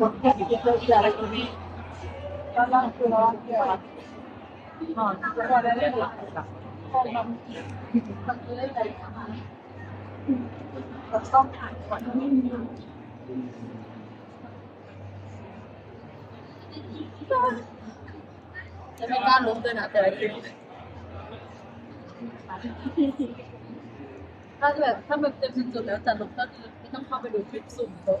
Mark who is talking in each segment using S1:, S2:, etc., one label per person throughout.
S1: ต้องถ่ายก่อน
S2: จะไม่กล้าล้มด้วยนะแต่ละคลิปถ้าแบบถ้ามันเต็มสุดๆแล้วจะล้มก็คือไม่ต้องเข้าไปดูคลิปสุ่มโต๊ะ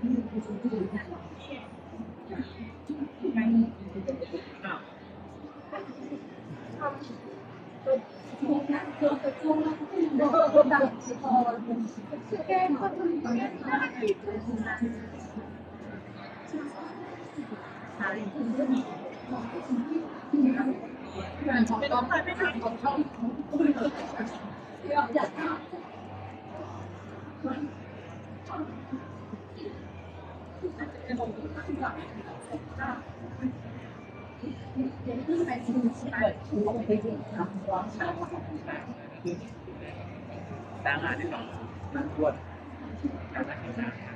S3: สร้างงา นที่สองมันปวดการรักษา